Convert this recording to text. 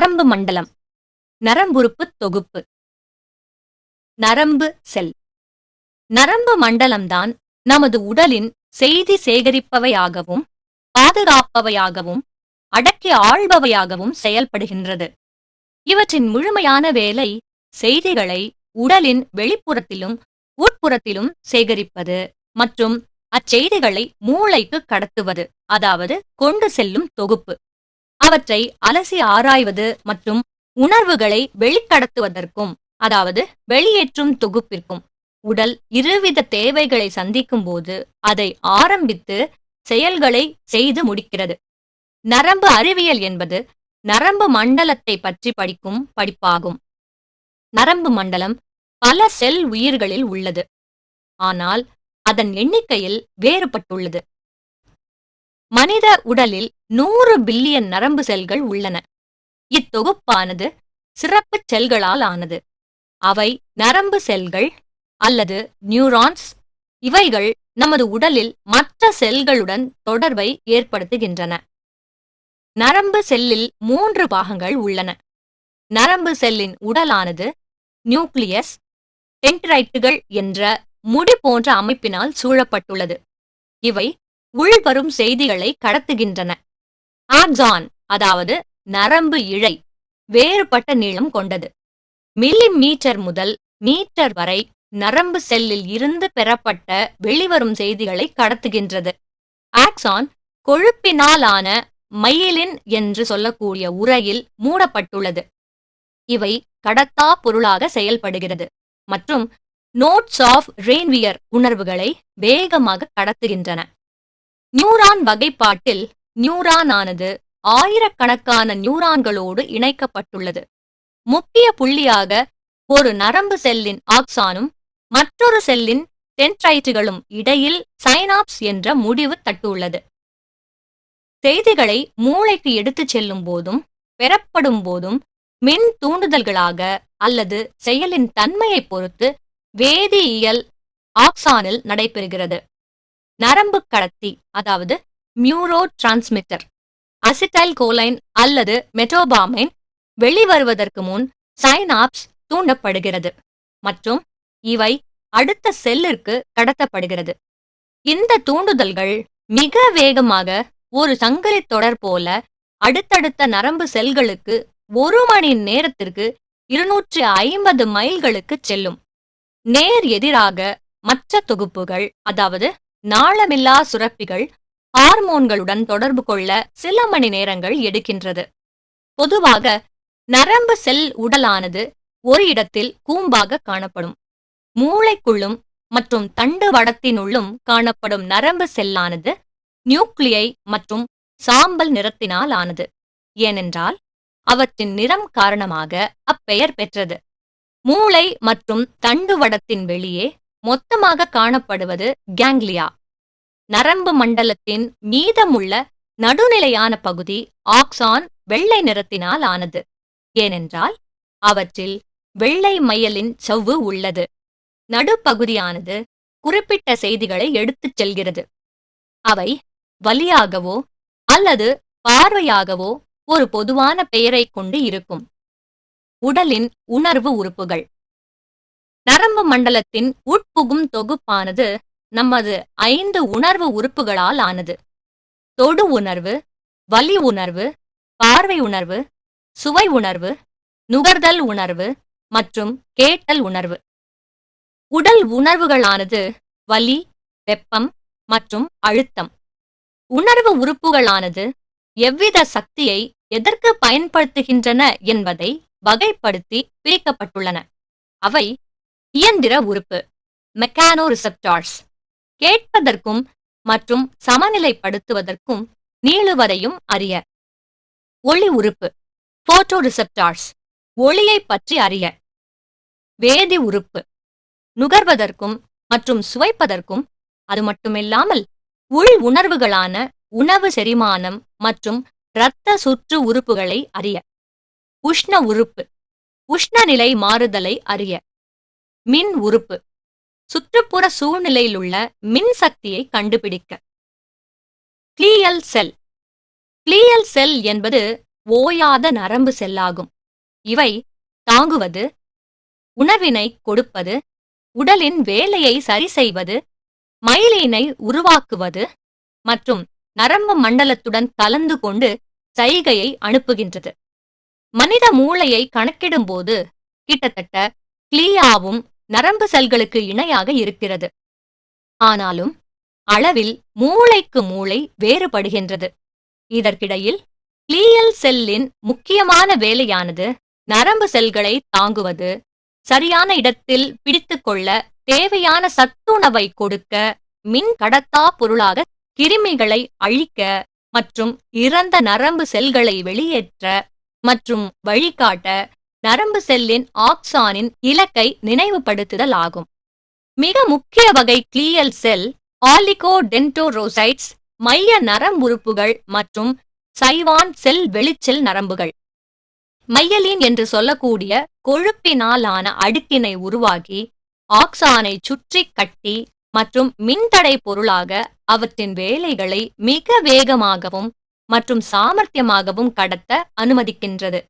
நரம்பு மண்டலம். நரம்புறுப்பு தொகுப்பு. நரம்பு செல். நரம்பு மண்டலம்தான் நமது உடலின் செய்தி சேகரிப்பவையாகவும் பாதுகாப்பவையாகவும் அடக்கி ஆள்பவையாகவும் செயல்படுகின்றது. இவற்றின் முழுமையான வேலை செய்திகளை உடலின் வெளிப்புறத்திலும் உட்புறத்திலும் சேகரிப்பது மற்றும் அச்செய்திகளை மூளைக்கு கடத்துவது அதாவது கொண்டு செல்லும் தொகுப்பு. அவற்றை அலசி ஆராய்வது மற்றும் உணர்வுகளை வெளிக்கடத்துவதற்கும் அதாவது வெளியேற்றும் தொகுப்பிற்கும். உடல் இருவித தேவைகளை சந்திக்கும் போது அதை ஆரம்பித்து செயல்களை செய்து முடிக்கிறது. நரம்பு அறிவியல் என்பது நரம்பு மண்டலத்தை பற்றி படிக்கும் படிப்பாகும். நரம்பு மண்டலம் பல செல் உயிர்களில் உள்ளது. ஆனால் அதன் எண்ணிக்கையில் வேறுபட்டுள்ளது. மனித உடலில் நூறு பில்லியன் நரம்பு செல்கள் உள்ளன. இத்தொகுப்பானது சிறப்பு செல்களால் ஆனது. அவை நரம்பு செல்கள் அல்லது நியூரான்ஸ் இவைகள் நமது உடலில் மற்ற செல்களுடன் தொடர்பை ஏற்படுத்துகின்றன. நரம்பு செல்லில் மூன்று பாகங்கள் உள்ளன. நரம்பு செல்லின் உடலானது நியூக்ளியஸ் டென்ட்ரைட்டுகள் என்ற முடி போன்ற அமைப்பினால் சூழப்பட்டுள்ளது. இவை உள்வரும் செய்திகளை கடத்துகின்றன. ஆக்சான் அதாவது நரம்பு இழை வேறுபட்ட நீளம் கொண்டது. மில்லி மீட்டர் முதல் மீட்டர் வரை நரம்பு செல்லில் இருந்து பெறப்பட்ட வெளிவரும் செய்திகளை கடத்துகின்றது. ஆக்சான் கொழுப்பினாலான மயிலின் மைலின் என்று சொல்லக்கூடிய உரையில் மூடப்பட்டுள்ளது. இவை கடத்தா பொருளாக செயல்படுகிறது. மற்றும் நோட்ஸ் ஆஃப் ரெயின்வியர் உணர்வுகளை வேகமாக கடத்துகின்றன. நியூரான் வகைப்பாட்டில் நியூரான் ஆனது ஆயிரக்கணக்கான நியூரான்களோடு இணைக்கப்பட்டுள்ளது. முக்கிய புள்ளியாக ஒரு நரம்பு செல்லின் ஆக்சானும் மற்றொரு செல்லின் டென்ட்ரைட்டுகளும் இடையில் சைனாப்ஸ் என்ற முடிவு தட்டுள்ளது. செய்திகளை மூளைக்கு எடுத்துச் செல்லும் போதும் பெறப்படும் போதும் மின் தூண்டுதல்களாக அல்லது செயலின் தன்மையை பொறுத்து வேதியியல் ஆக்சானில் நடைபெறுகிறது. நரம்பு கடத்தி அதாவது மியூரோ டிரான்ஸ்மிட்டர் அசிட்டைல் கோலைன் அல்லது மெட்டோபாமைன் வெளிவருவதற்கு முன் சைனாப்ஸ் தூண்டப்படுகிறது மற்றும் இவை அடுத்த செல்லிற்கு கடத்தப்படுகிறது. இந்த தூண்டுதல்கள் மிக வேகமாக ஒரு சங்கிலி தொடர் போல அடுத்தடுத்த நரம்பு செல்களுக்கு ஒரு மணி நேரத்திற்கு இருநூற்றி ஐம்பது மைல்களுக்கு செல்லும். நேர் எதிராக மற்ற தொகுப்புகள் அதாவது நாளமில்லா சுரப்பிகள் ஹார்மோன்களுடன் தொடர்பு கொள்ள சில மணி நேரங்கள் எடுக்கின்றது. பொதுவாக நரம்பு செல் உடலானது ஒரு இடத்தில் கூம்பாக காணப்படும். மூளைக்குள்ளும் மற்றும் தண்டு வடத்தினுள்ளும் காணப்படும் நரம்பு செல்லானது நியூக்ளியை மற்றும் சாம்பல் நிறத்தினால் ஆனது. ஏனென்றால் அவற்றின் நிறம் காரணமாக அப்பெயர் பெற்றது. மூளை மற்றும் தண்டுவடத்தின் வெளியே மொத்தமாக காணப்படுவது கேங்லியா நரம்பு மண்டலத்தின் மீதமுள்ள நடுநிலையான பகுதி ஆக்சான் வெள்ளை நிறத்தினால் ஆனது. ஏனென்றால் அவற்றில் வெள்ளை மையலின் சவ்வு உள்ளது. நடுப்பகுதியானது குறிப்பிட்ட செய்திகளை எடுத்துச் செல்கிறது. அவை வலியாகவோ அல்லது பார்வையாகவோ ஒரு பொதுவான பெயரைக் கொண்டு இருக்கும். உடலின் உணர்வு உறுப்புகள். நரம்பு மண்டலத்தின் உட்புகும் தொகுப்பானது நமது ஐந்து உணர்வு உறுப்புகளால் ஆனது. தொடு உணர்வு வலி உணர்வு பார்வை உணர்வு சுவை உணர்வு நுகர்தல் உணர்வு மற்றும் கேட்டல் உணர்வு. உடல் உணர்வுகளானது வலி வெப்பம் மற்றும் அழுத்தம். உணர்வு உறுப்புகளானது எவ்வித சக்தியை எதற்கு பயன்படுத்துகின்றன என்பதை வகைப்படுத்தி பிரிக்கப்பட்டுள்ளன. அவை இயந்திர உறுப்பு மெக்கானோ ரிசெப்டார்ஸ் கேட்பதற்கும் மற்றும் சமநிலைப்படுத்துவதற்கும் நீளுவதையும் அறிய. ஒளி உறுப்பு போட்டோ ரிசெப்டார்ஸ் ஒளியை பற்றி அறிய. வேதி உறுப்பு நுகர்வதற்கும் மற்றும் சுவைப்பதற்கும் அது மட்டுமில்லாமல் உள் உணர்வுகளான உணவு செரிமானம் மற்றும் இரத்த சுற்று உறுப்புகளை அறிய. உஷ்ண உறுப்பு உஷ்ணநிலை மாறுதலை அறிய. மின் உறுப்பு. சுற்றுப்புற சூழ்நிலையிலுள்ள மின் சக்தியை கண்டுபிடிக்க. கிளியல் செல். கிளியல் செல் என்பது ஓயாத நரம்பு செல்லாகும். இவை தாங்குவது உணவினை கொடுப்பது உடலின் வேலையை சரி செய்வது மயிலினை உருவாக்குவது மற்றும் நரம்பு மண்டலத்துடன் கலந்து கொண்டு சைகையை அனுப்புகின்றது. மனித மூளையை கணக்கிடும்போது கிட்டத்தட்ட கிளியாவும் நரம்பு செல்களுக்கு இணையாக இருக்கிறது. ஆனாலும் அளவில் மூளைக்கு மூளை வேறுபடுகின்றது. இதற்கிடையில் கிளியல் செல்லின் முக்கியமான வேலையானது நரம்பு செல்களை தாங்குவது சரியான இடத்தில் பிடித்துக்கொள்ள தேவையான சத்துணவை கொடுக்க மின் கடத்தா பொருளாக கிருமிகளை அழிக்க மற்றும் இறந்த நரம்பு செல்களை வெளியேற்ற மற்றும் வழிகாட்ட நரம்பு செல்லின் ஆக்சானின் இலக்கை நினைவுபடுத்துதல் ஆகும் மிக முக்கிய வகை கிளியல் செல் ஆலிகோடென்டோரோசைட்ஸ் மைய நரம்புறுப்புகள் மற்றும் சைவான் செல் வெளிச்செல் நரம்புகள். மையலின் என்று சொல்லக்கூடிய கொழுப்பினாலான அடுக்கினை உருவாக்கி ஆக்சானை சுற்றி கட்டி மற்றும் மின்தடை பொருளாக அவற்றின் வேலைகளை மிக வேகமாகவும் மற்றும் சாமர்த்தியமாகவும் கடத்த அனுமதிக்கின்றது.